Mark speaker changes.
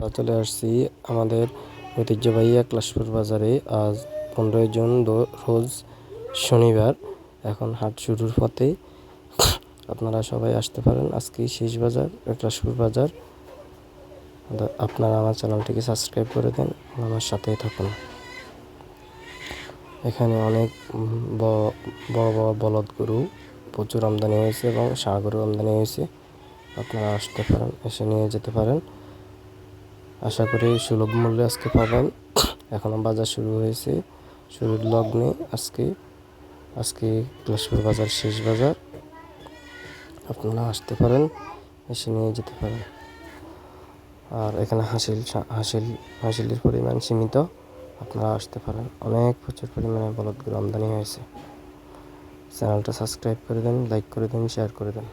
Speaker 1: চলে আসছি আমাদের ঐতিহ্যবাহী একলাশপুর বাজারে। আজ পনেরোই জুন রোজ শনিবার। এখন হাট শুরুর পথে আপনারা সবাই আসতে পারেন। আজকে শেষ বাজার, একলাশপুর বাজার। আপনারা আমার চ্যানেলটিকে সাবস্ক্রাইব করে দেন আমার সাথেই থাকুন। এখানে অনেক বড় বড় বলদ গরু প্রচুর আমদানি হয়েছে এবং গরু আমদানি হয়েছে। আপনারা আসতে পারেন, এসে নিয়ে যেতে পারেন। আশা করি সুলভ মূল্যে আজকে পাবেন। এখনও বাজার শুরু হয়েছে। শুরুর লগ্নে আজকে। আজকে ক্লাসপুর বাজার শেষ বাজার। আপনারা আসতে পারেন, এসে নিয়ে যেতে পারেন। আর এখানে হাসিল হাসিল, হাসিলের পরিমাণ সীমিত। আপনারা আসতে পারেন। অনেক প্রচুর পরিমাণে বলদগুলো আমদানি হয়েছে। চ্যানেলটা সাবস্ক্রাইব করে দেন, লাইক করে দেন, শেয়ার করে দেন।